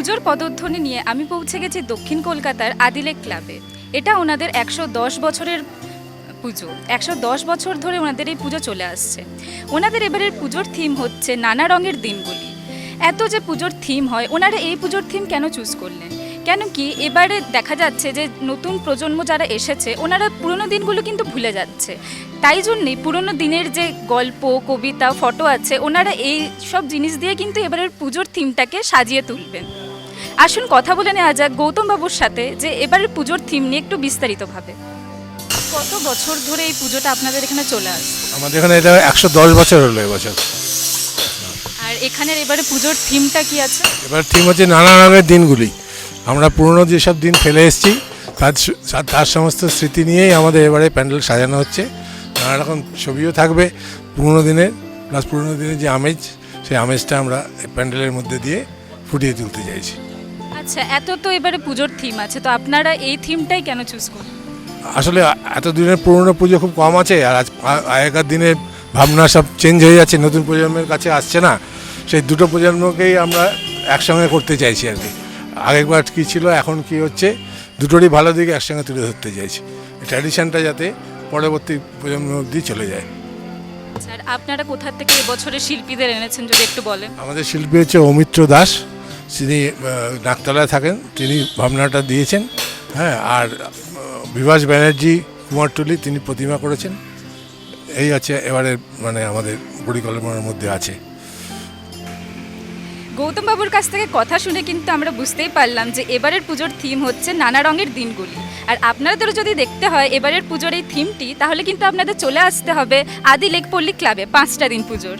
পদধ্বনি নিয়ে আমি পৌঁছে গেছি দক্ষিণ কলকাতার আদিলেক ক্লাবে। এটা ওনাদের একশো দশ বছরের পুজো। একশো দশ বছর ধরে ওনাদের এই পুজো চলে আসছে। ওনাদের এবারের পুজোর থিম হচ্ছে নানা রঙের দিনগুলি। এত যে পুজোর থিম হয়, ওনারা এই পুজোর থিম কেন চুজ করলেন? কেন কি এবারে দেখা যাচ্ছে যে নতুন প্রজন্ম যারা এসেছে, ওনারা পুরনো দিনগুলো কিন্তু ভুলে যাচ্ছে। তাই জন্যেই পুরনো দিনের যে গল্প, কবিতা ফটো আছে, ওনারা এই সব জিনিস দিয়ে কিন্তু এবারের পুজোর থিমটাকে সাজিয়ে তুলবেন। আসুন কথা বলে নেওয়া যাক গৌতম বাবুর সাথে যে এবারের পুজোর থিম নিয়ে একটু বিস্তারিতভাবে। কত বছর ধরে এই পুজোটা আপনাদের এখানে চলে আসছে? আমাদের এখানে এটা একশো দশ বছর হলো এবছর আর এখানের এবারে পুজোর থিমটা কি আছে? এবার থিম হচ্ছে নানা রঙের দিনগুলি। আমরা পুরনো যেসব দিন ফেলে এসেছি তার তার- সমস্ত স্মৃতি নিয়েই আমাদের এবারে প্যান্ডেল সাজানো হচ্ছে। নানা রকম ছবিও থাকবে। পুরনো দিনের প্লাস পুরনো দিনের যে আমেজ সেই আমেজটা আমরা প্যান্ডেলের মধ্যে দিয়ে ফুটিয়ে তুলতে চাইছি। আচ্ছা এত তো এবারে পুজোর থিম আছে তো আপনারা এই থিমটাই কেন চুজ করলেন? আসলে এত দিনের পুরনো পুজো খুব কম আছে আর আজ আগেকার দিনের ভাবনা সব চেঞ্জ হয়ে যাচ্ছে নতুন প্রজন্মের কাছে আসছে না। সেই দুটো প্রজন্মকেই আমরা একসঙ্গে করতে চাইছি আর কি। আগেরবার কী ছিল এখন কি হচ্ছে দুটোরই ভালো দিকে একসঙ্গে তুলে ধরতে চাইছি। ট্র্যাডিশনটা যাতে পরবর্তী প্রজন্ম অবধি চলে যায়। আচ্ছা, আর আপনারা কোথা থেকে এবছরের শিল্পীদের এনেছেন যদি একটু বলেন? আমাদের শিল্পী হচ্ছে অমিত্র দাস। তিনি নাকতলায় থাকেন, তিনি ভাবনাটা দিয়েছেন হ্যাঁ আর বিভাস ব্যানার্জি কুমারটুলি তিনি প্রতিমা করেছেন। এই আছে এবারে মানে আমাদের পরিকল্পনার মধ্যে আছে। গৌতম বাবুর কাছ থেকে কথা শুনে কিন্তু আমরা বুঝতেই পারলাম যে এবারের পুজোর থিম হচ্ছে নানা রঙের দিনগুলি। আর আপনাদেরও যদি দেখতে হয় এবারের পুজোর এই থিমটি তাহলে কিন্তু আপনাদের চলে আসতে হবে আদি লেকপল্লী ক্লাবে পাঁচটা দিন পুজোর।